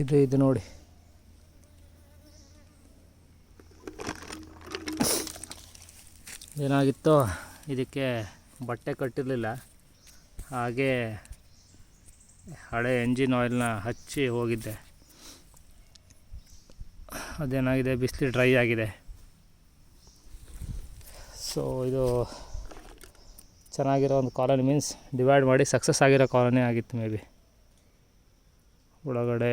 ಇದು ಇದು ನೋಡಿ. ಏನಾಗಿತ್ತು, ಇದಕ್ಕೆ ಬಟ್ಟೆ ಕಟ್ಟಿರಲಿಲ್ಲ. ಹಾಗೆ ಹಳೆ ಎಂಜಿನ್ ಆಯಿಲ್ನ ಹಚ್ಚಿ ಹೋಗಿದ್ದೆ. ಅದೇನಾಗಿದೆ, ಬಿಸಿಲು ಡ್ರೈ ಆಗಿದೆ. ಸೊ ಇದು ಚೆನ್ನಾಗಿರೋ ಒಂದು ಕಾಲೋನಿ ಮೀನ್ಸ್ ಡಿವೈಡ್ ಮಾಡಿ ಸಕ್ಸಸ್ ಆಗಿರೋ ಕಾಲೋನಿ ಆಗಿತ್ತು ಮೇ ಬಿ ಒಳಗಡೆ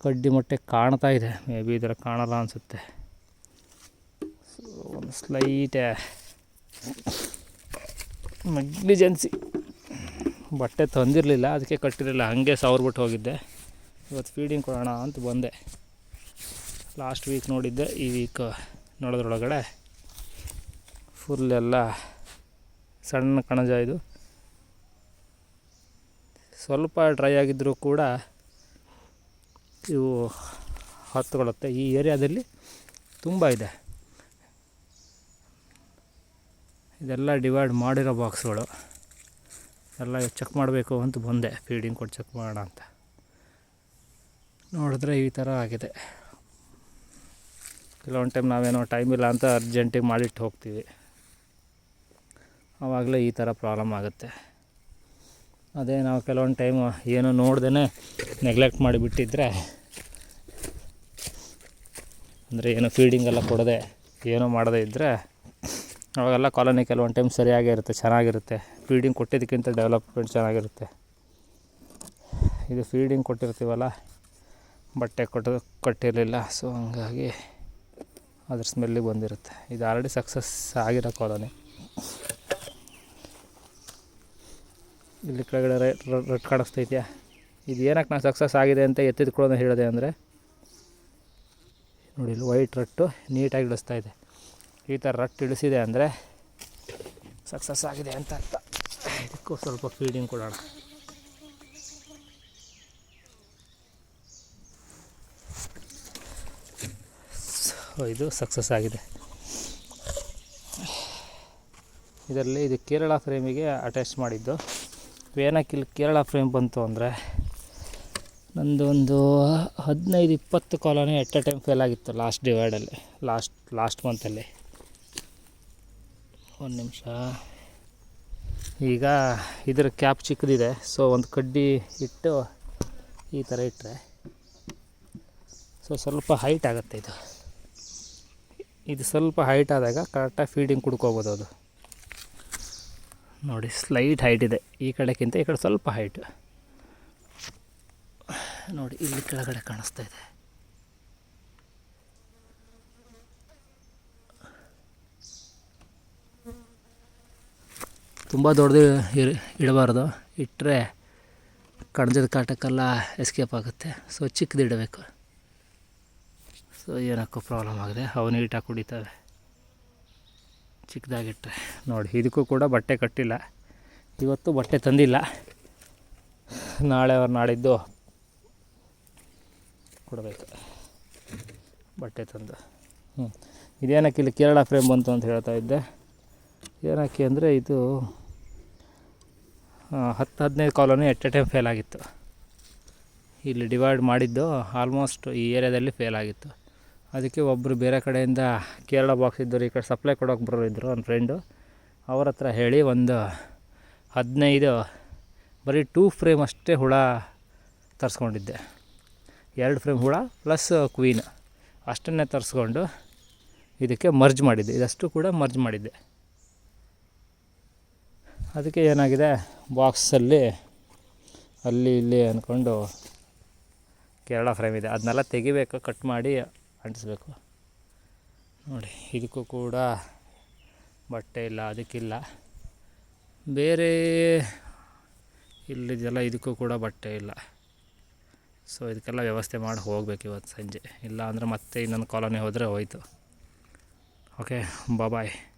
ಕಡ್ಡಿ ಮೊಟ್ಟೆ ಕಾಣ್ತಾ ಇದೆ. ಮೇ ಬಿ ಇದರ ಕಾಣಲ್ಲ ಅನಿಸುತ್ತೆ. ಸೊ ಒಂದು ಸ್ಲೈಟ್ ನೆಗ್ಲಿಜೆನ್ಸಿ ಬಟ್ಟೆ ತಂದಿರಲಿಲ್ಲ, ಅದಕ್ಕೆ ಕಟ್ಟಿರಲಿಲ್ಲ, ಹಾಗೆ ಸವರ್ಬಿಟ್ಟು ಹೋಗಿದ್ದೆ. ಇವತ್ತು ಫೀಡಿಂಗ್ ಕೊಡೋಣ ಅಂತ ಬಂದೆ. ಲಾಸ್ಟ್ ವೀಕ್ ನೋಡಿದ್ದೆ, ಈ ವೀಕ್ ನೋಡೋದ್ರೊಳಗಡೆ ಫುಲ್ ಎಲ್ಲ ಸಣ್ಣ ಕಣಜ ಇದು. ಸ್ವಲ್ಪ ಡ್ರೈ ಆಗಿದ್ದರೂ ಕೂಡ ಇವು ಹತ್ತುಕೊಳ್ಳುತ್ತೆ ಈ ಏರಿಯಾದಲ್ಲಿ ತುಂಬ ಇದೆ. ಇದೆಲ್ಲ ಡಿವೈಡ್ ಮಾಡಿರೋ ಬಾಕ್ಸ್ಗಳು. ಎಲ್ಲ ಚೆಕ್ ಮಾಡಬೇಕು ಅಂತ ಬಂದೆ. ಫೀಡಿಂಗ್ ಕೊಟ್ಟು ಚೆಕ್ ಮಾಡೋಣ ಅಂತ. ನೋಡಿದ್ರೆ ಈ ಥರ ಆಗಿದೆ. ಕೆಲವೊಂದು ಟೈಮ್ ನಾವೇನೋ ಟೈಮ್ ಇಲ್ಲ ಅಂತ ಅರ್ಜೆಂಟಿಗೆ ಮಾಡಿಟ್ಟು ಹೋಗ್ತೀವಿ. ಆವಾಗಲೇ ಈ ಥರ ಪ್ರಾಬ್ಲಮ್ ಆಗುತ್ತೆ. ಅದೇ ನಾವು ಕೆಲವೊಂದು ಟೈಮ್ ಏನೋ ನೋಡ್ದೇ ನೆಗ್ಲೆಕ್ಟ್ ಮಾಡಿಬಿಟ್ಟಿದ್ರೆ ಅಂದರೆ ಏನೋ ಫೀಲ್ಡಿಂಗ್ ಎಲ್ಲ ಕೊಡದೆ ಏನೋ ಮಾಡದೇ ಇದ್ದರೆ ಅವಾಗೆಲ್ಲ ಕಾಲೋನಿ ಕೆಲವೊಂದು ಟೈಮ್ ಸರಿಯಾಗೇ ಇರುತ್ತೆ, ಚೆನ್ನಾಗಿರುತ್ತೆ. ಫೀಡಿಂಗ್ ಕೊಟ್ಟಿದ್ದಕ್ಕಿಂತ ಡೆವಲಪ್ಮೆಂಟ್ ಚೆನ್ನಾಗಿರುತ್ತೆ. ಇದು ಫೀಡಿಂಗ್ ಕೊಟ್ಟಿರ್ತೀವಲ್ಲ, ಬಟ್ಟೆ ಕೊಟ್ಟು, ಕೊಟ್ಟಿರಲಿಲ್ಲ ಸೊ ಹಂಗಾಗಿ ಅದ್ರ ಸ್ಮೆಲ್ಲಿಗೆ ಬಂದಿರುತ್ತೆ. ಇದು ಆಲ್ರೆಡಿ ಸಕ್ಸಸ್ ಆಗಿರೋ ಕಾಲೋನಿ ಇಲ್ಲಿ ಕೆಳಗಡೆ ರೆಡ್ ಕಾಣಿಸ್ತೈತೆ. ಇದು ಏನಕ್ಕೆ ನಾನು ಸಕ್ಸಸ್ ಆಗಿದೆ ಅಂತ ಎತ್ತಿದ್ಕೊಳ್ಳೋದು ಹೇಳಿದೆ ಅಂದರೆ, ನೋಡಿ ಇಲ್ಲಿ ವೈಟ್ ರಟ್ಟು ನೀಟಾಗಿ ಇಳಿಸ್ತಾ ಇದೆ. ಈ ಥರ ರಟ್ಟು ಇಳಿಸಿದೆ ಅಂದರೆ ಸಕ್ಸಸ್ ಆಗಿದೆ ಅಂತ ಅರ್ಥ. ಇದಕ್ಕೂ ಸ್ವಲ್ಪ ಫೀಡಿಂಗ್ ಕೊಡೋಣ. ಸೊ ಇದು ಸಕ್ಸಸ್ ಆಗಿದೆ. ಇದರಲ್ಲಿ ಇದು ಕೇರಳ ಫ್ರೇಮಿಗೆ ಅಟ್ಯಾಚ್ ಮಾಡಿದ್ದು. ಏನಕ್ಕೆ ಇಲ್ಲಿ ಕೇರಳ ಫ್ರೇಮ್ ಬಂತು ಅಂದರೆ ನಂದು ಒಂದು ಹದಿನೈದು ಇಪ್ಪತ್ತು colony at a time fail ಆಗಿತ್ತು ಲಾಸ್ಟ್ ಡಿವೈಡಲ್ಲಿ ಲಾಸ್ಟ್ ಲಾಸ್ಟ್ ಮಂತಲ್ಲಿ ಒಂದು ನಿಮಿಷ. ಈಗ ಇದರ ಕ್ಯಾಪ್ ಚಿಕ್ಕದಿದೆ ಸೊ ಒಂದು ಕಡ್ಡಿ ಇಟ್ಟು ಈ ಥರ ಇಟ್ಟರೆ ಸೊ ಸ್ವಲ್ಪ ಹೈಟ್ ಆಗುತ್ತೆ ಇದು. ಇದು ಸ್ವಲ್ಪ ಹೈಟ್ ಆದಾಗ ಕರೆಕ್ಟಾಗಿ ಫೀಡಿಂಗ್ ಕುಡ್ಕೋಬೋದು ಅದು. ನೋಡಿ ಸ್ಲೈಟ್ ಹೈಟ್ ಇದೆ. ಈ ಕಡೆಗಿಂತ ಈ ಕಡೆ ಸ್ವಲ್ಪ ಹೈಟ್ ನೋಡಿ, ಇಲ್ಲಿ ಕೆಳಗಡೆ ಕಾಣಿಸ್ತಾ ಇದೆ. ತುಂಬ ದೊಡ್ಡದು ಇಡಬಾರ್ದು. ಇಟ್ಟರೆ ಕಣಜದ ಕಾಟಕ್ಕೆಲ್ಲ ಎಸ್ಕೇಪ್ ಆಗುತ್ತೆ. ಸೊ ಚಿಕ್ಕದು ಇಡಬೇಕು. ಸೊ ಏನಕ್ಕೂ ಪ್ರಾಬ್ಲಮ್ ಆಗಿದೆ ಅವು ನೀಟಾಗಿ ಕುಡಿತವೆ. ಚಿಕ್ಕದಾಗಿಟ್ಟರೆ ನೋಡಿ, ಇದಕ್ಕೂ ಕೂಡ ಬಟ್ಟೆ ಕಟ್ಟಿಲ್ಲ. ಇವತ್ತು ಬಟ್ಟೆ ತಂದಿಲ್ಲ. ನಾಳೆ ಅವ್ರು ನಾಡಿದ್ದು ಕೊಡಬೇಕು. ಬಟ್ಟೆ ತಂದು. ಹ್ಞೂ ಇದೇನಕ್ಕೆ ಇಲ್ಲಿ ಕೇರಳ ಫ್ರೇಮ್ ಬಂತು ಅಂತ ಹೇಳ್ತಾ ಇದ್ದೆ. ಏನಕ್ಕೆ ಅಂದರೆ ಇದು ಹತ್ತು ಹದಿನೈದು colony at a time fail ಆಗಿತ್ತು. ಇಲ್ಲಿ ಡಿವೈಡ್ ಮಾಡಿದ್ದು ಆಲ್ಮೋಸ್ಟ್ ಈ ಏರಿಯಾದಲ್ಲಿ ಫೇಲ್ ಆಗಿತ್ತು. ಅದಕ್ಕೆ ಒಬ್ಬರು ಬೇರೆ ಕಡೆಯಿಂದ ಕೇರಳ ಬಾಕ್ಸ್ ಇದ್ದರು ಈ ಕಡೆ ಸಪ್ಲೈ ಕೊಡೋಕೆ ಬರೋರು ಇದ್ದರು ನನ್ನ ಫ್ರೆಂಡು. ಅವ್ರ ಹತ್ರ ಹೇಳಿ ಒಂದು ಹದಿನೈದು, ಬರೀ ಟೂ ಫ್ರೇಮ್ ಅಷ್ಟೇ ಹುಳ ತರಿಸ್ಕೊಂಡಿದ್ದೆ. ಎರಡು ಫ್ರೇಮ್ ಹುಳ ಪ್ಲಸ್ ಕ್ವೀನ್ ಅಷ್ಟನ್ನೇ ತರಿಸ್ಕೊಂಡು ಇದಕ್ಕೆ ಮರ್ಜ್ ಮಾಡಿದ್ದೆ. ಇದಷ್ಟು ಕೂಡ ಮರ್ಜ್ ಮಾಡಿದ್ದೆ. ಅದಕ್ಕೆ ಏನಾಗಿದೆ? ಬಾಕ್ಸಲ್ಲಿ ಅಲ್ಲಿ ಇಲ್ಲಿ ಅಂದ್ಕೊಂಡು ಕೇರಳ ಫ್ರೇಮ್ ಇದೆ. ಅದನ್ನೆಲ್ಲ ತೆಗಿಬೇಕು ಕಟ್ ಮಾಡಿ ಅಂಟಿಸ್ಬೇಕು. ನೋಡಿ, ಇದಕ್ಕೂ ಕೂಡ ಬಟ್ಟೆ ಇಲ್ಲ, ಅದಕ್ಕಿಲ್ಲ. ಬೇರೆ ಇಲ್ಲಿದೆಲ್ಲ ಇದಕ್ಕೂ ಕೂಡ ಬಟ್ಟೆ ಇಲ್ಲ. ಸೊ ಇದಕ್ಕೆಲ್ಲ ವ್ಯವಸ್ಥೆ ಮಾಡಿ ಹೋಗ್ಬೇಕು ಇವತ್ತು ಸಂಜೆ. ಇಲ್ಲ ಅಂದರೆ ಮತ್ತೆ ಇನ್ನೊಂದು ಕಾಲೋನಿ ಹೋದರೆ ಹೋಯಿತು. Okay bye